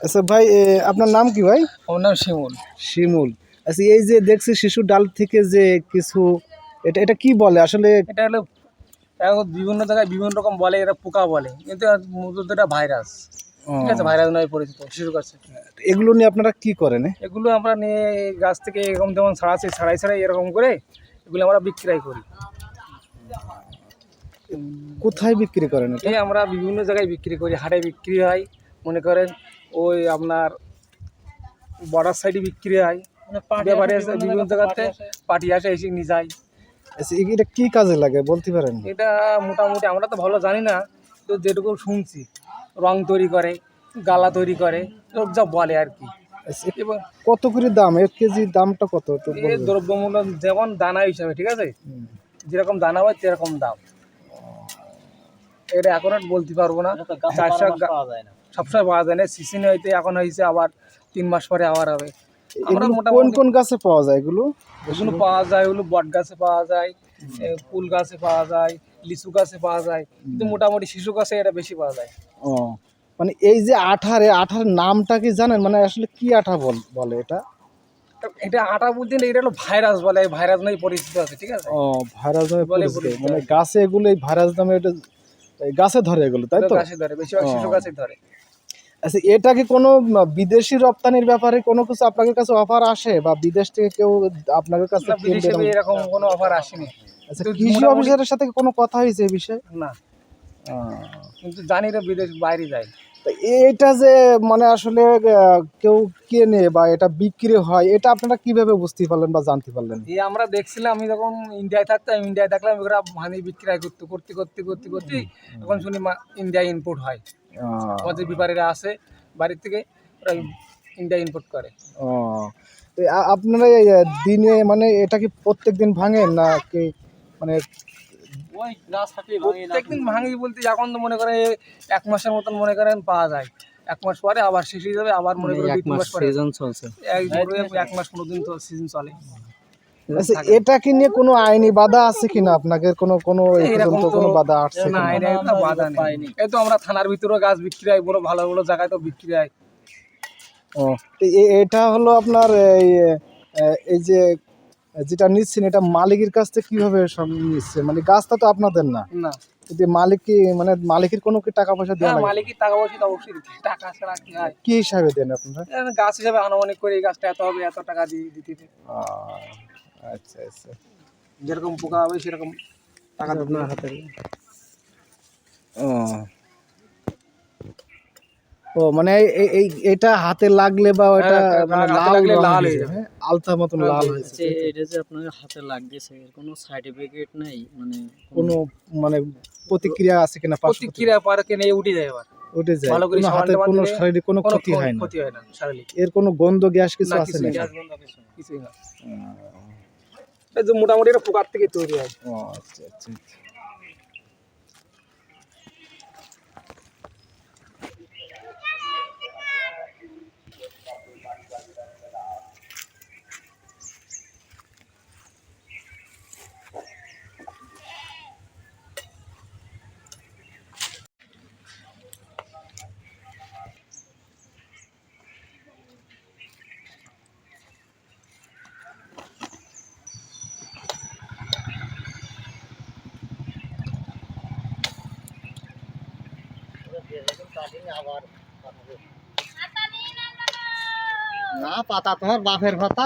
আচ্ছা ভাই আপনার নাম কি ভাই? আমার নাম শিমুল। শিমুল। আচ্ছা এই যে দেখছি শিশু ডাল থেকে যে কিছু এটা এটা কি বলে? আসলে এটা হলো এখন বিভিন্ন জায়গায় বিভিন্ন রকম বলে এটা পোকা বলে। কিন্তু মূলত এটা ভাইরাস। ও, ঠিক আছে ভাইরাস নয় পরিচিত শিশুর কাছে। এগুলো নিয়ে আপনারা কি করেন এগুলো আমরা নিয়ে গাছ থেকে এরকম যেমন ছাড়াচ্ছি ছাড়াই ছাড়াই এরকম করে এগুলো আমরা বিক্রয় করি। কোথায় বিক্রি করেন এটা? আমরা বিভিন্ন জায়গায় বিক্রি করি হাটে বিক্রি হয়। মনে করেন ওই আপনার বর্ডার সাইডে বিক্রি হয় ব্যাপারে বিভিন্ন জায়গাতে পার্টি আসে। এসে নিয়ে যায়। আচ্ছা এটা কি কাজে লাগে বলতে পারেন? এটা মোটামুটি আমরা তো ভালো জানি না তো যেটুকু শুনছি রং তৈরি করে গালা তৈরি করে লোক যা বলে আর কি। আচ্ছা, কত করে দাম? এক কেজি দামটা কত? দ্রব্যমূল্য যেমন দানা হিসাবে ঠিক আছে? যেরকম দানা হয় সেরকম দাম। এটা এখন আর বলতে পারব না। চারশো সবসময় পাওয়া যায় না। সিজন হইতে এখন হয়েছে আবার তিন মাস পরে আবার হবে। আমরা কোন কোন গাছে পাওয়া যায় এগুলো? ওগুলো পাওয়া যায় ওগুলো বট গাছে পাওয়া যায় ফুল গাছে পাওয়া যায় লিচু গাছে পাওয়া যায়। কিন্তু মোটামুটি শিশু গাছে এটা বেশি পাওয়া যায়। ও মানে এই যে আঠার আঠার নামটা কি জানেন? মানে আসলে কি আঠা বল বলে এটা? এটা আটা বলতে না এটা হলো ভাইরাস বলে এই ভাইরাস নয় পরিচিত আছে ঠিক আছে? ও ভাইরাস নামে বলে। মানে গাছে এগুলো এই ভাইরাস নামে এটা গাছে ধরে এগুলো তাই তো? গাছে ধরে বেশিরভাগ শিশু গাছে ধরে। আচ্ছা এটা কি কোনো বিদেশি রপ্তানির ব্যাপারে কোনো কিছু আপনাদের কাছে অফার আসে? বা বিদেশ থেকে কেউ আপনাদের কাছে বিদেশে এরকম? কোনো অফার আসেনি। আচ্ছা কৃষি অফিসারের সাথে কোনো কথা হয়েছে এই বিষয়ে? না। কিন্তু জানি না বিদেশ বাইরে যায়। এটা যে মানে আসলে কেউ কেনে বা এটা বিক্রি হয় এটা আপনারা কীভাবে বুঝতে পারলেন বা জানতে পারলেন? এই আমরা দেখছিলাম আমি যখন ইন্ডিয়ায় থাকতাম ইন্ডিয়ায় থাকলাম এগুলো হানি বিক্রয় করতে করতে করতে করতে করতে এখন শুনি ইন্ডিয়া ইম্পোর্ট হয়। আমাদের ব্যাপারীরা আসে বাড়ির থেকে ওরা ইন্ডিয়া ইম্পোর্ট করে। ও আপনারা দিনে মানে এটা কি প্রত্যেক দিন ভাঙেন না কি মানে প্রত্যেকদিন ভাঙি বলতে এখন তো মনে করেন এক মাসের মতন মনে করেন পাওয়া যায়। এক মাস পরে আবার শেষ হয়ে যাবে আবার মনে করেন দুই মাস পরে। চলছে। এক মাস পনেরো দিন তো সিজন চলে। আচ্ছা এটা কি নিয়ে কোনো আইনি বাধা আছে কিনা? আপনাদের কোনো কোনো পর্যন্ত কোনো বাধা আসছে না একটা বাধা নেই। এই তো আমরা থানার ভিতরেও গাছ বিক্রি হয় বড় ভালো ভালো জায়গায় তো বিক্রি হয়। ও তো এ- এটা হলো আপনার এই এই যে যেটা নিচ্ছেন এটা মালিকের কাছ থেকে কীভাবে নিচ্ছে? মানে গাছটা তো আপনাদের না। না। যদি মালিক কি মানে মালিকের কোনো কি টাকা পয়সা দেওয়া হ্যাঁ মালিকের টাকা পয়সা অবশ্যই টাকা ছাড়া কি হয়। কি হিসাবে দেন আপনারা গাছ হিসাবে আনুমানিক করে এই গাছটা এত হবে এত টাকা দিয়ে দিতে আচ্ছা আচ্ছা। যেরকম পোকা হবে সেরকম টাকা দিতে আপনার হাতে। ও। ও মানে এই- এই এটা হাতে লাগলে বা ওটা হ্যাঁ, মানে লাল লাগলে লাল হয়ে হয়ে যায়, হ্যাঁ? আলতা মতন লাল হয়েছে এটা যে আপনার হাতে লাগতেছে এর কোনো সার্টিফিকেট নেই? মানে কোনো মানে প্রতিক্রিয়া আছে কিনা প্রতিক্রিয়া পারে কেন উঠে যায় আবার। উঠে যায়। ভালো করে কোনো হাতে কোনো শারীরিক কোনো ক্ষতি হয় না। ক্ষতি হয় না শারীরিক। এর কোনো গন্ধ গ্যাস কিছু আছে না। মোটামুটি এটা পোকার থেকে তৈরি হয়। ও আচ্ছা আচ্ছা। না পাতা তোমার বাপের কথা